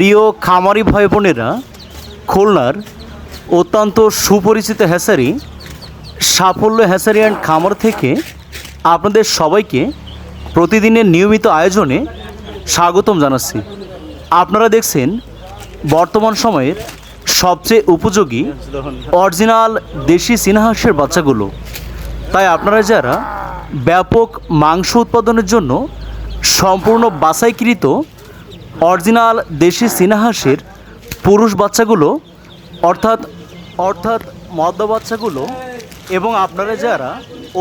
প্রিয় খামারি ভাই বোনেরা, খুলনার অত্যন্ত সুপরিচিত হ্যাসারি, সাফল্য হ্যাসারি অ্যান্ড খামার থেকে আপনাদের সবাইকে প্রতিদিনের নিয়মিত আয়োজনে স্বাগতম জানাচ্ছি। আপনারা দেখছেন বর্তমান সময়ের সবচেয়ে উপযোগী অরিজিনাল দেশি সিনহাসের বাচ্চাগুলো। তাই আপনারা যারা ব্যাপক মাংস উৎপাদনের জন্য সম্পূর্ণ বাছাইকৃত অরিজিনাল দেশি সিনাহাসের পুরুষ বাচ্চাগুলো, অর্থাৎ অর্থাৎ মদ্য বাচ্চাগুলো এবং আপনারা যারা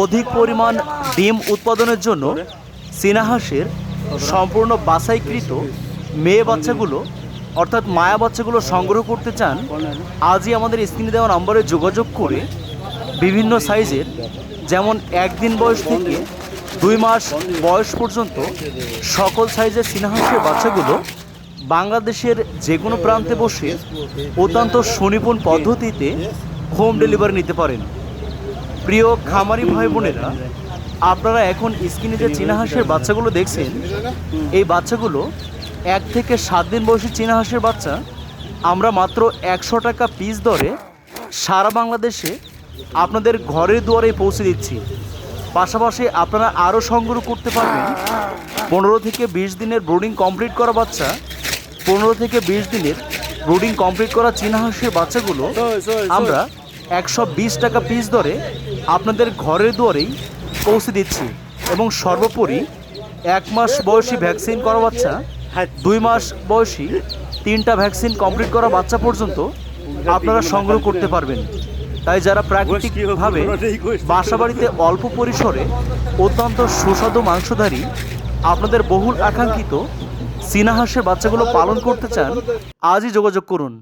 অধিক পরিমাণ ডিম উৎপাদনের জন্য সিনাহাসের সম্পূর্ণ বাছাইকৃত মেয়ে বাচ্চাগুলো, অর্থাৎ মায়া বাচ্চাগুলো সংগ্রহ করতে চান, আজই আমাদের স্ক্রিনে দেওয়া নম্বরে যোগাযোগ করে বিভিন্ন সাইজের, যেমন একদিন বয়স থেকে দুই মাস বয়স পর্যন্ত সকল সাইজের সিনহাসের বাচ্চাগুলো বাংলাদেশের যে কোনো প্রান্তে বসে অত্যন্ত সুনিপুণ পদ্ধতিতে হোম ডেলিভারি নিতে পারেন। প্রিয় খামারি ভাই বোনেরা, আপনারা এখন স্ক্রিনে যে চীনাহাঁসের বাচ্চাগুলো দেখছেন, এই বাচ্চাগুলো এক থেকে সাত দিন বয়সী চীনাহাঁসের বাচ্চা, আমরা মাত্র একশো টাকা পিস দরে সারা বাংলাদেশে আপনাদের ঘরের দুয়ারে পৌঁছে দিচ্ছি। পাশাপাশি আপনারা আরও সংগ্রহ করতে পারবেন। পনেরো থেকে বিশ দিনের ব্রোডিং কমপ্লিট করা বাচ্চা পনেরো থেকে বিশ দিনের ব্রোডিং কমপ্লিট করা চীনাহাঁসের বাচ্চাগুলো আমরা একশো বিশ টাকা পিস দরে আপনাদের ঘরের দুয়ারেই পৌঁছে দিচ্ছি এবং সর্বোপরি এক মাস বয়সী ভ্যাকসিন করা বাচ্চা দুই মাস বয়সী তিনটা ভ্যাকসিন কমপ্লিট করা বাচ্চা পর্যন্ত আপনারা সংগ্রহ করতে পারবেন। তাই যারা প্রাকৃতিকভাবে বাসাবাড়িতে অল্প পরিসরে অত্যন্ত সুস্বাদু মাংসধারী আপনাদের বহুল আকাঙ্ক্ষিত সিনাহাসের বাচ্চাগুলো পালন করতে চান আজই যোগাযোগ করুন।